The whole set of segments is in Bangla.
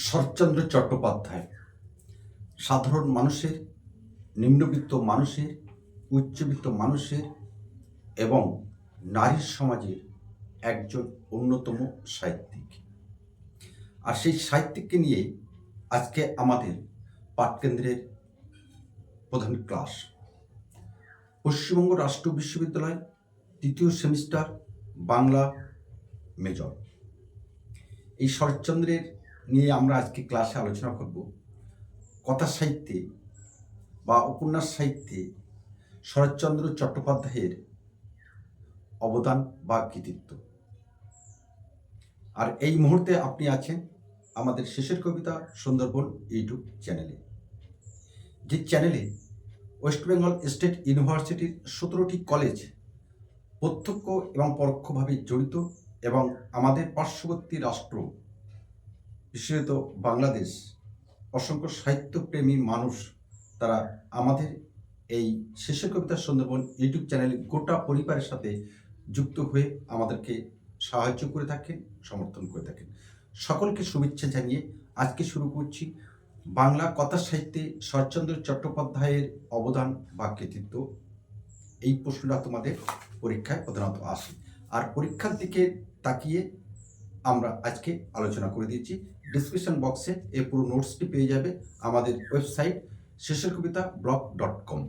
শরৎচন্দ্র চট্টোপাধ্যায়। সাধারণ মানুষের, নিম্নবিত্ত মানুষের, উচ্চবিত্ত মানুষের এবং নারীর সমাজের একজন অন্যতম সাহিত্যিক। আর সেই সাহিত্যিককে নিয়ে আজকে আমাদের পাঠকেন্দ্রের প্রধান ক্লাস। পশ্চিমবঙ্গ রাষ্ট্র বিশ্ববিদ্যালয় তৃতীয় সেমিস্টার, বাংলা মেজর। এই শরৎচন্দ্রের নিয়ে আমরা আজকে ক্লাসে আলোচনা করব। কথা সাহিত্যে বা উপন্যাস সাহিত্যে শরৎচন্দ্র চট্টোপাধ্যায়ের অবদান বা কৃতিত্ব। আর এই মুহূর্তে আপনি আছেন আমাদের শেষের কবিতা সুন্দরবন ইউটিউব চ্যানেলে। যে চ্যানেলে ওয়েস্ট বেঙ্গল স্টেট ইউনিভার্সিটির সতেরোটি কলেজ প্রত্যক্ষ এবং পরোক্ষভাবে জড়িত এবং আমাদের পার্শ্ববর্তী রাষ্ট্র বিশেষত বাংলাদেশ, অসংখ্য সাহিত্যপ্রেমী মানুষ তারা আমাদের এই শেষ কবিতা সুন্দরবন ইউটিউব চ্যানেলে গোটা পরিবারের সাথে যুক্ত হয়ে আমাদেরকে সাহায্য করে থাকেন, সমর্থন করে থাকেন। সকলকে শুভেচ্ছা জানিয়ে আজকে শুরু করছি। বাংলা কথা সাহিত্যে শরৎচন্দ্র চট্টোপাধ্যায়ের অবদান বা কৃতিত্ব, এই প্রশ্নটা তোমাদের পরীক্ষায় প্রধানত আসে। আর পরীক্ষার দিকে তাকিয়ে আমরা আজকে আলোচনা করে দিয়েছি। ডিসক্রিপশন বক্সে এই পুরো নোটসটি পেয়ে যাবে আমাদের ওয়েবসাইট শেষের কবিতা ব্লগ ডট কম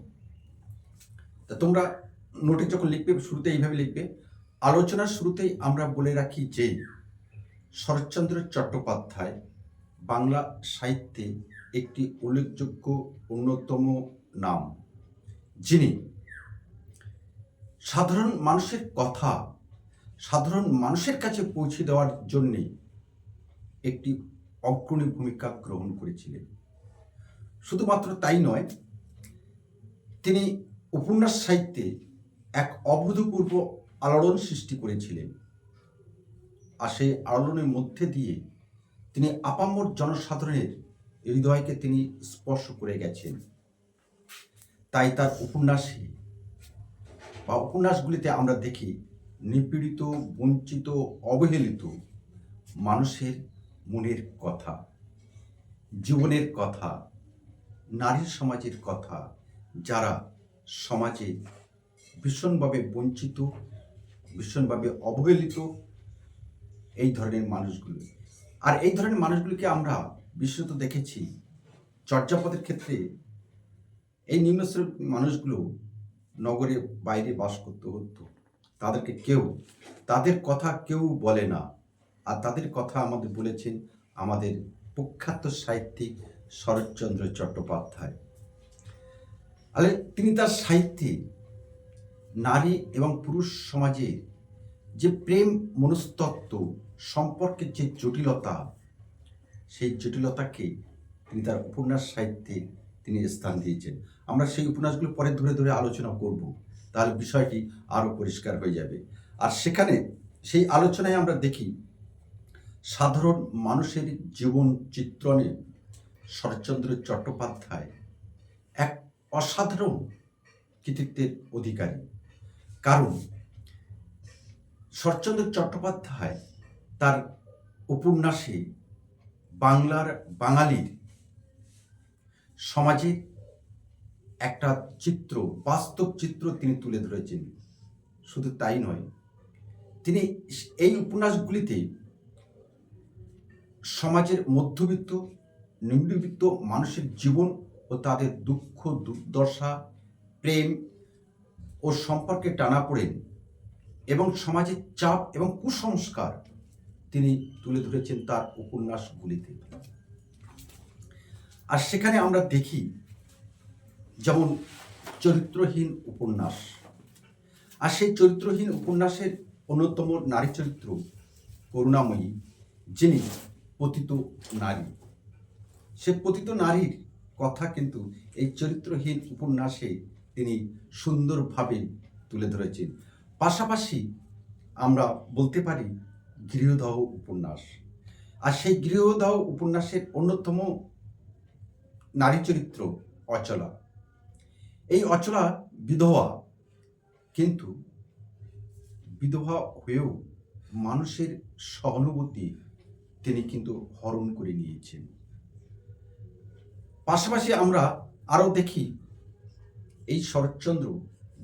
তা তোমরা নোটে যখন লিখবে, শুরুতে এইভাবে লিখবে, আলোচনার শুরুতেই আমরা বলে রাখি যে শরৎচন্দ্র চট্টোপাধ্যায় বাংলা সাহিত্যে একটি উল্লেখযোগ্য অন্যতম নাম। যিনি সাধারণ মানুষের কথা, সাধারণ মানুষের কাছে পৌঁছে দেওয়ার জন্যে একটি অগ্রণী ভূমিকা গ্রহণ করেছিলেন। শুধুমাত্র তাই নয়, তিনি উপন্যাস সাহিত্যে এক অভূতপূর্ব আলোড়ন সৃষ্টি করেছিলেন। আর সেই আলোড়নের মধ্যে দিয়ে তিনি আপামর জনসাধারণের হৃদয়কে তিনি স্পর্শ করে গেছেন। তাই তার উপন্যাসে বা উপন্যাসগুলিতে আমরা দেখি নিপীড়িত, বঞ্চিত, অবহেলিত মানুষের মনের কথা, জীবনের কথা, নারী সমাজের কথা, যারা সমাজে ভীষণভাবে বঞ্চিত, ভীষণভাবে অবহেলিত, এই ধরনের মানুষগুলো। আর এই ধরনের মানুষগুলিকে আমরা বিশেষত দেখেছি চর্যাপদের ক্ষেত্রে। এই নিম্নস্তরের মানুষগুলো নগরে বাইরে বাস করতে হতো তাদেরকে কেউ, তাদের কথা কেউ বলে না। আর তাদের কথা আমাদের বলেছেন আমাদের প্রখ্যাত সাহিত্যিক শরৎচন্দ্র চট্টোপাধ্যায়। আলে তিনি তার সাহিত্যে নারী এবং পুরুষ সমাজে যে প্রেম মনস্তত্ত্ব সম্পর্কের যে জটিলতা, সেই জটিলতাকে তিনি তার উপন্যাস সাহিত্যে তিনি স্থান দিয়েছেন। আমরা সেই উপন্যাসগুলো পরে ধরে ধরে আলোচনা করব। তাহলে বিষয়টি আরও পরিষ্কার হয়ে যাবে। আর সেখানে সেই আলোচনায় আমরা দেখি সাধারণ মানুষের জীবন চিত্রণে শরৎচন্দ্র চট্টোপাধ্যায় এক অসাধারণ কৃতিত্বের অধিকারী। কারণ শরৎচন্দ্র চট্টোপাধ্যায় তার উপন্যাসে বাংলার বাঙালির সমাজের একটা চিত্র, বাস্তব চিত্র তিনি তুলে ধরেছেন। শুধু তাই নয়, তিনি এই উপন্যাসগুলিতে সমাজের মধ্যবিত্ত, নিম্নবিত্ত মানুষের জীবন ও তাদের দুঃখ, দুর্দশা, প্রেম ও সম্পর্কে টানা টানাপোড়েন এবং সমাজের চাপ এবং কুসংস্কার তিনি তুলে ধরেছেন তার উপন্যাসগুলিতে। আর সেখানে আমরা দেখি যেমন চরিত্রহীন উপন্যাস। আর সেই চরিত্রহীন উপন্যাসের অন্যতম নারী চরিত্র করুণাময়ী, যিনি পতিত নারী। সে পতিত নারীর কথা কিন্তু এই চরিত্রহীন উপন্যাসে তিনি সুন্দরভাবে তুলে ধরেছেন। পাশাপাশি আমরা বলতে পারি গৃহদাহ উপন্যাস। আর সেই গৃহদাহ উপন্যাসের অন্যতম নারী চরিত্র অচলা। এই অচলা বিধবা কিন্তু বিধবা হয়েও মানুষের সহানুভূতি তিনি কিন্তু হরণ করে নিয়েছেন। পাশাপাশি আমরা আরও দেখি, এই শরৎচন্দ্র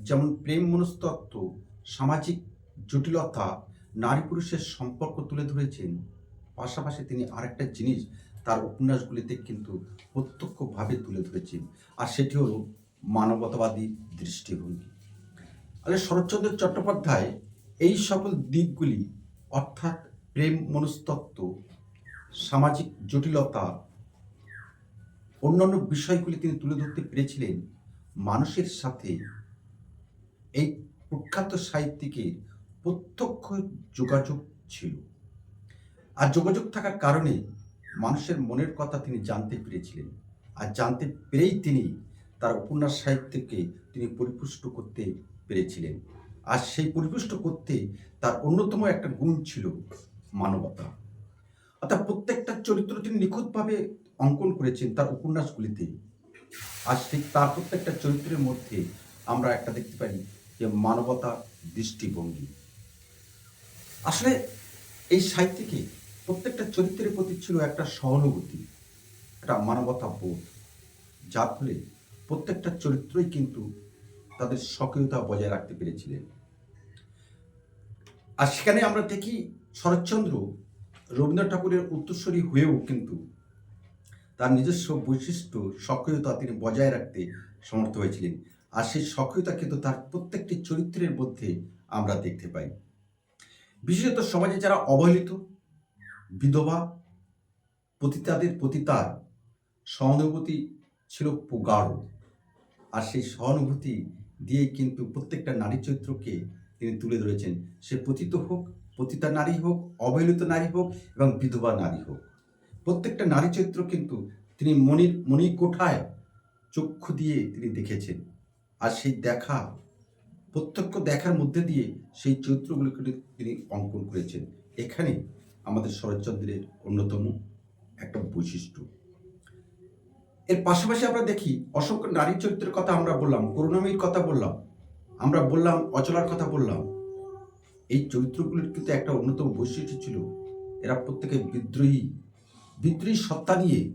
যেমন প্রেম মনস্তত্ত্ব সামাজিক জটিলতা, নারী পুরুষের সম্পর্ক তুলে ধরেছেন, পাশাপাশি তিনি আরেকটা জিনিস তার উপন্যাসগুলিতে কিন্তু প্রত্যক্ষভাবে তুলে ধরেছেন, আর সেটি হল মানবতাবাদী দৃষ্টিভঙ্গি। তাহলে শরৎচন্দ্র চট্টোপাধ্যায় এই সকল দিকগুলি অর্থাৎ প্রেম মনস্তত্ত্ব সামাজিক জটিলতা, অন্যান্য বিষয়গুলি তিনি তুলে ধরতে পেরেছিলেন মানুষের সাথে। এই প্রখ্যাত সাহিত্যিকের প্রত্যক্ষ যোগাযোগ ছিল। আর যোগাযোগ থাকার কারণে মানুষের মনের কথা তিনি জানতে পেরেছিলেন। আর জানতে পেরেই তিনি তার উপন্যাস সাহিত্যকে তিনি পরিপুষ্ট করতে পেরেছিলেন। আর সেই পরিপুষ্ট করতে তার অন্যতম একটা গুণ ছিল মানবতা। অর্থাৎ প্রত্যেকটা চরিত্র তিনি নিখুঁতভাবে অঙ্কন করেছেন তার উপন্যাসগুলিতে। আর ঠিক তার প্রত্যেকটা চরিত্রের মধ্যে আমরা একটা দেখতে পারি যে মানবতা দৃষ্টিভঙ্গি। আসলে এই সাহিত্যিকে প্রত্যেকটা চরিত্রের প্রতি ছিল একটা সহানুভূতি, একটা মানবতা বোধ। যার ফলে প্রত্যেকটা চরিত্রই কিন্তু তাদের সক্রিয়তা বজায় রাখতে পেরেছিলেন। আর সেখানে আমরা দেখি শরৎচন্দ্র রবীন্দ্রনাথ ঠাকুরের উত্তরস্বরী হয়েও কিন্তু তার নিজস্ব বৈশিষ্ট্য সক্রিয়তা তিনি বজায় রাখতে সমর্থ হয়েছিলেন। আর সেই সক্রিয়তা কিন্তু তার প্রত্যেকটি চরিত্রের মধ্যে আমরা দেখতে পাই। বিশেষত সমাজে যারা অবহেলিত, বিধবা, পতিতাদের প্রতি তার সহানুভূতি ছিল প্রগাঢ়। আর সেই সহানুভূতি দিয়ে কিন্তু প্রত্যেকটা নারী চরিত্রকে তিনি তুলে ধরেছেন। সে পতিত হোক পতিতা নারী হোক, অবহেলিত নারী হোক এবং বিধবা নারী হোক। প্রত্যেকটা নারী চরিত্র কিন্তু তিনি মনির মণি কোঠায় চক্ষু দিয়ে তিনি দেখেছেন। আর সেই দেখা, প্রত্যক্ষ দেখার মধ্যে দিয়ে সেই চরিত্রগুলোকে তিনি অঙ্কন করেছেন। এখানে আমাদের শরৎচন্দ্রের অন্যতম একটা বৈশিষ্ট্য। এর পাশাপাশি আমরা দেখি, অসংখ্য নারী চরিত্রের কথা আমরা বললাম, করুণাময়ীর কথা বললাম, আমরা বললাম, অচলার কথা বললাম। এই চরিত্রগুলির কিন্তু একটা অন্যতম বৈশিষ্ট্য ছিল, এরা প্রত্যেকে বিদ্রোহী। বিদ্রোহী সত্তা নিয়ে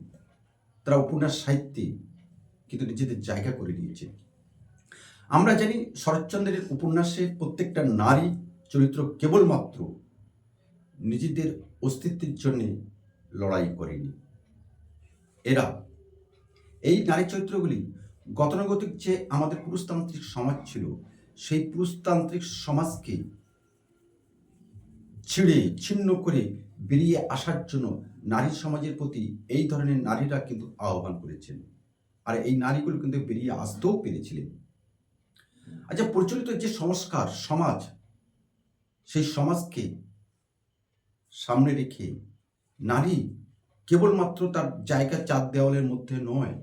তারা উপন্যাস সাহিত্যে কিন্তু নিজেদের জায়গা করে নিয়েছে। আমরা জানি শরৎচন্দ্রের উপন্যাসে প্রত্যেকটা নারী চরিত্র কেবলমাত্র নিজেদের অস্তিত্বের জন্যে লড়াই করেনি। এরা, এই নারী চরিত্রগুলি গতানুগতিক যে আমাদের পুরুষতান্ত্রিক সমাজ ছিল, সেই পুরুষতান্ত্রিক সমাজকে ছিঁড়ে, ছিন্ন করে বেরিয়ে আসার জন্য নারী সমাজের প্রতি এই ধরনের নারীরা কিন্তু আহ্বান করেছেন। আর এই নারীগুলো কিন্তু বেরিয়ে আসতেও পেরেছিলেন। আচ্ছা প্রচলিত যে সংস্কার, সমাজ, সেই সমাজকে সামনে রেখে নারী কেবলমাত্র তার জায়গা চার দেওয়ালের মধ্যে নয়,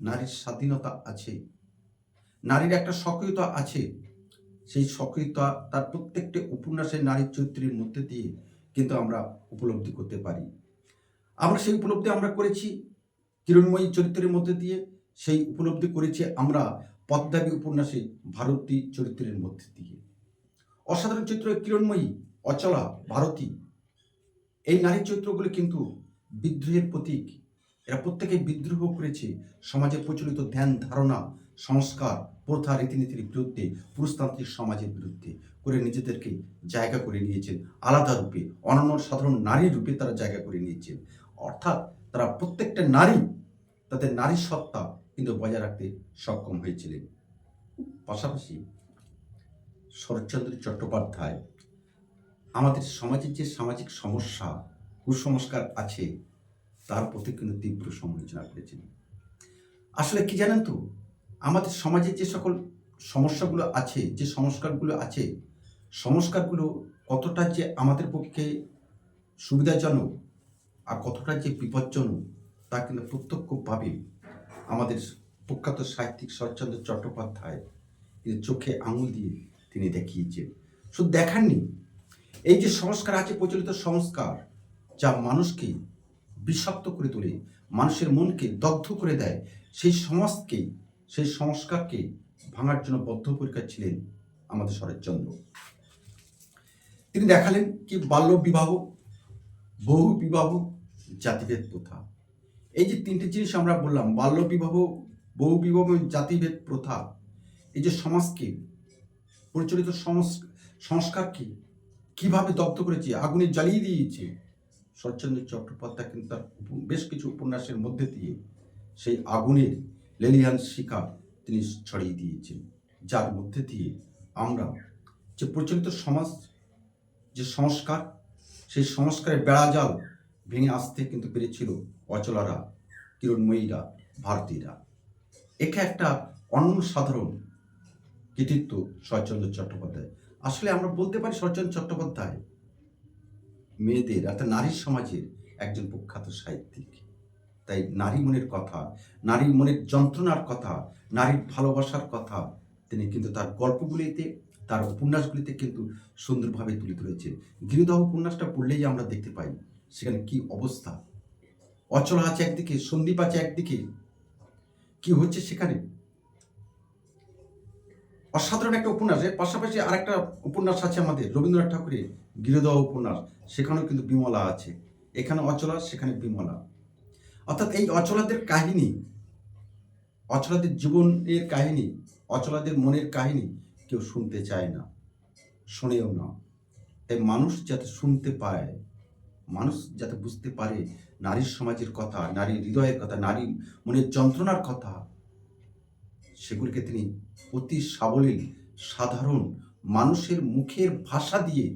নারীর স্বাধীনতা আছে, নারীর একটা সক্রিয়তা আছে সেই সক্রিয়তা তার প্রত্যেকটি উপন্যাসের নারীর চরিত্রের মধ্যে দিয়ে কিন্তু আমরা উপলব্ধি করতে পারি। আমরা সেই উপলব্ধি আমরা করেছি কিরণময়ী চরিত্রের মধ্যে দিয়ে, সেই উপলব্ধি করেছি আমরা পদ্মাবী উপন্যাসে ভারতী চরিত্রের মধ্যে দিয়ে। অসাধারণ চরিত্র কিরণময়ী অচলা, ভারতী। এই নারী চরিত্রগুলি কিন্তু বিদ্রোহের প্রতীক। এরা প্রত্যেকে বিদ্রোহ করেছে, সমাজে প্রচলিত ধ্যান, ধারণা সংস্কার, প্রথা, রীতিনীতির বিরুদ্ধে, পুরুষতান্ত্রিক সমাজের বিরুদ্ধে করে নিজেদেরকে জায়গা করে নিয়েছেন। আলাদা রূপে, অনন্য সাধারণ নারী রূপে তারা জায়গা করে নিয়েছেন। অর্থাৎ তারা প্রত্যেকটা নারী, তাদের নারী সত্তা কিন্তু বজায় রাখতে সক্ষম হয়েছিলেন। পাশাপাশি শরৎচন্দ্র চট্টোপাধ্যায়, আমাদের সমাজের যে সামাজিক সমস্যা, কুসংস্কার আছে, তার প্রতি কিন্তু তীব্র সমালোচনা করেছেন। আসলে কি জানেন তো? আমাদের সমাজে যে সকল সমস্যাগুলো আছে, যে সংস্কারগুলো আছে, সংস্কারগুলো কতটা যে আমাদের পক্ষে সুবিধাজনক আর কতটা যে বিপজ্জনক, তা কিন্তু প্রত্যক্ষভাবে আমাদের প্রখ্যাত সাহিত্যিক শরৎচন্দ্র চট্টোপাধ্যায় কিন্তু চোখে আঙুল দিয়ে তিনি দেখিয়েছেন। শুধু দেখাননি এই যে সংস্কার আছে, প্রচলিত সংস্কার, যা মানুষকে বিষাক্ত করে তোলে, মানুষের মনকে দগ্ধ করে দেয়, সেই সমাজকে সেই সংস্কারকে ভাঙার জন্য বদ্ধপরিকর ছিলেন আমাদের শরৎচন্দ্র। তিনি দেখালেন কি বাল্য বিবাহ, বহু বিবাহ জাতিভেদ প্রথা। এই যে তিনটে জিনিস আমরা বললাম, বাল্য বিবাহ, বহু বিবাহ জাতিভেদ প্রথা, এই যে সমাজকে, পরিচালিত সংস- সংস্কারকে কীভাবে দগ্ধ করেছে, আগুনে জ্বালিয়ে দিয়েছে, শরৎচন্দ্র চট্টোপাধ্যায় কিন্তু তার বেশ কিছু উপন্যাসের মধ্যে দিয়ে সেই আগুনের লেলিহান শিখা তিনি ছড়িয়ে দিয়েছেন। যার মধ্যে দিয়ে আমরা যে প্রচলিত সমাজ, যে সংস্কার, সেই সংস্কারের বেড়াজাল ভেঙে আসতে কিন্তু পেরেছিল অচলারা, কিরণময়ীরা, ভারতীয়রা। একে একটা অন্য সাধারণ কৃতিত্ব শরৎচন্দ্র চট্টোপাধ্যায়। আসলে আমরা বলতে পারি শরৎচন্দ্র চট্টোপাধ্যায় মেয়েদের, অর্থাৎ নারী সমাজের একজন প্রখ্যাত সাহিত্যিক। তাই নারী মনের কথা, নারী মনের যন্ত্রণার কথা, নারীর ভালোবাসার কথা তিনি কিন্তু তার গল্পগুলিতে, তার উপন্যাসগুলিতে কিন্তু সুন্দরভাবে তুলে ধরেছেন। গিরিদহ উপন্যাসটা পড়লেই আমরা দেখতে পাই সেখানে কি অবস্থা। অচলা আছে একদিকে, সন্দীপ আছে একদিকে। কি হচ্ছে সেখানে? অসাধারণ একটা উপন্যাস। এর পাশাপাশি আরেকটা উপন্যাস আছে আমাদের, রবীন্দ্রনাথ ঠাকুরের গিরিদহ উপন্যাস। সেখানেও কিন্তু বিমলা আছে। এখানে অচলা, সেখানে বিমলা। অর্থাৎ এই অচলাদের কাহিনী, অচলাদের জীবনের কাহিনী, অচলাদের মনের কাহিনী কেউ শুনতে চায় না, শোনেও না। তাই মানুষ যাতে শুনতে পায়, মানুষ যাতে বুঝতে পারে নারীর সমাজের কথা, নারীর হৃদয়ের কথা, নারীর মনের যন্ত্রণার কথা, সেগুলিকে তিনি অতি সাবলীল, সাধারণ মানুষের মুখের ভাষা দিয়ে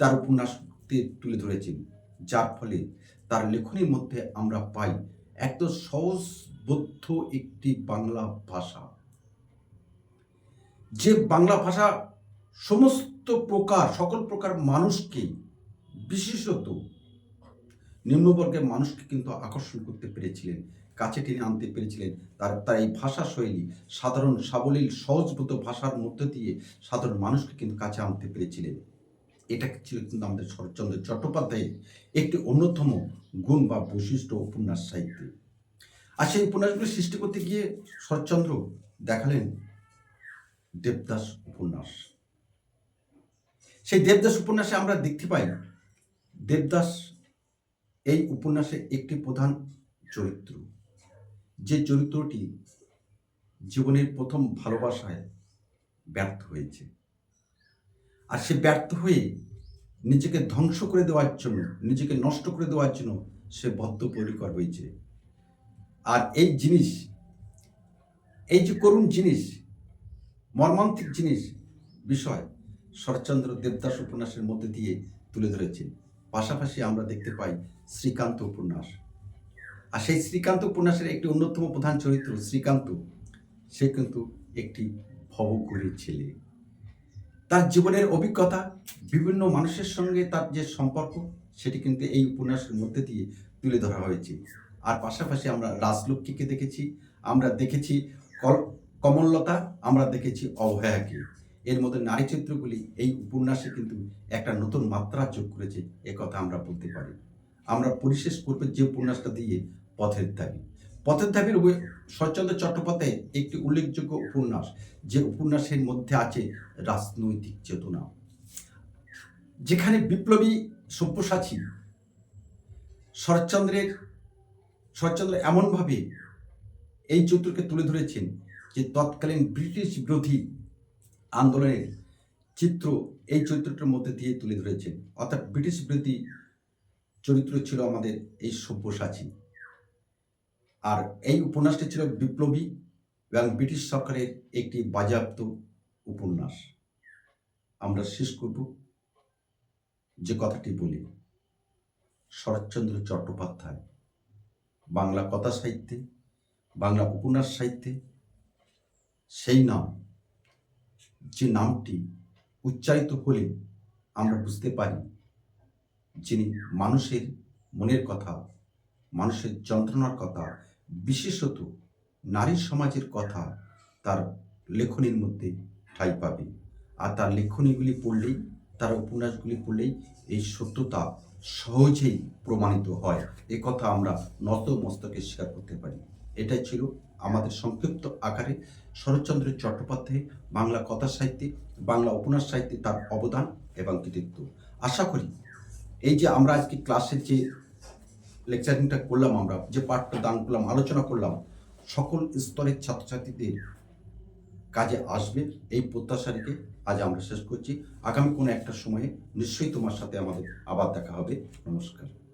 তার উপন্যাসতে তুলে ধরেছেন। যার ফলে তার লেখনীর মধ্যে আমরা পাই একদম সহজবোধ্য একটি বাংলা ভাষা। যে বাংলা ভাষা সমস্ত প্রকার, সকল প্রকার মানুষকে, বিশেষত নিম্নবর্গের মানুষকে কিন্তু আকর্ষণ করতে পেরেছিলেন, কাছে টেনে আনতে পেরেছিলেন। তার তার এই ভাষা শৈলী সাধারণ সাবলীল সহজবোধ ভাষার মধ্যে দিয়ে সাধারণ মানুষকে কিন্তু কাছে আনতে পেরেছিলেন। এটা ছিল কিন্তু আমাদের শরৎচন্দ্র চট্টোপাধ্যায়ের একটি অন্যতম গুণ বা বৈশিষ্ট্য উপন্যাস সাহিত্যে। আর সেই উপন্যাসগুলি সৃষ্টি করতে গিয়ে শরৎচন্দ্র দেখালেন দেবদাস উপন্যাস। সেই দেবদাস উপন্যাসে আমরা দেখতে পাই দেবদাস এই উপন্যাসে একটি প্রধান চরিত্র। যে চরিত্রটি জীবনের প্রথম ভালোবাসায় ব্যর্থ হয়েছে। আর সে ব্যর্থ হয়ে নিজেকে ধ্বংস করে দেওয়ার জন্য, নিজেকে নষ্ট করে দেওয়ার জন্য সে বদ্ধপরিকর হয়েছে। আর এই জিনিস, এই যে করুণ জিনিস, মর্মান্তিক জিনিস বিষয় শরৎচন্দ্র দেবদাস উপন্যাসের মধ্যে দিয়ে তুলে ধরেছেন পাশাপাশি আমরা দেখতে পাই শ্রীকান্ত উপন্যাস। আর সেই শ্রীকান্ত উপন্যাসের একটি অন্যতম প্রধান চরিত্র শ্রীকান্ত, সে কিন্তু একটি ভবঘুরের ছেলে। তার জীবনের অভিজ্ঞতা, বিভিন্ন মানুষের সঙ্গে তার যে সম্পর্ক, সেটি কিন্তু এই উপন্যাসের মধ্যে দিয়ে তুলে ধরা হয়েছে। আর পাশাপাশি আমরা রাজলক্ষ্মীকে দেখেছি, আমরা দেখেছি কমললতা, আমরা দেখেছি অভয়াকে। এর মধ্যে নারী চিত্রগুলি এই উপন্যাসে কিন্তু একটা নতুন মাত্রা যোগ করেছে কথা আমরা বলতে পারি। আমরা পরিশেষ করবে যে উপন্যাসটা দিয়ে পথের দাবি পথের দাবির শরৎচন্দ্র চট্টোপাধ্যায়ের একটি উল্লেখযোগ্য উপন্যাস, যে উপন্যাসের মধ্যে আছে রাজনৈতিক চেতনা। যেখানে বিপ্লবী সব্যসাচী শরৎচন্দ্রের, শরৎচন্দ্র এমনভাবে এই চরিত্রকে তুলে ধরেছেন যে তৎকালীন ব্রিটিশ বিরোধী আন্দোলনের চিত্র এই চরিত্রটার মধ্যে দিয়ে তুলে ধরেছেন। অর্থাৎ ব্রিটিশ বিরোধী চরিত্র ছিল আমাদের এই সব্যসাচী। আর এই উপন্যাসটি ছিল বিপ্লবী এবং ব্রিটিশ সরকারের একটি বাজেয়াপ্ত উপন্যাস। আমরা শেষ করব যে কথাটি বলি, শরৎচন্দ্র চট্টোপাধ্যায়, বাংলা কথা সাহিত্যে, বাংলা উপন্যাস সাহিত্যে সেই নাম, যে নামটি উচ্চারিত হলে আমরা বুঝতে পারি যিনি মানুষের মনের কথা, মানুষের যন্ত্রণার কথা বিশেষত নারী সমাজের কথা তার লেখনীর মধ্যে ঠাই পাবে। আর তার লেখনীগুলি পড়লেই, তার উপন্যাসগুলি পড়লেই এই সত্যতা সহজেই প্রমাণিত হয়। এ কথা আমরা নত মস্তকে স্বীকার করতে পারি। এটাই ছিল আমাদের সংক্ষিপ্ত আকারে শরৎচন্দ্র চট্টোপাধ্যায় বাংলা কথা সাহিত্যে, বাংলা উপন্যাস সাহিত্যে তার অবদান এবং কৃতিত্ব। আশা করি এই যে আমরা আজকে ক্লাসের যে লেকচারিংটা করলাম আমরা, যে পাঠটা দান করলাম, আলোচনা করলাম, সকল স্তরের ছাত্রছাত্রীদের কাজে আসবে, এই প্রত্যাশা রেখে আজ আমরা শেষ করছি। আগামী কোনো একটা সময়ে নিশ্চয়ই তোমার সাথে আমাদের আবার দেখা হবে। নমস্কার।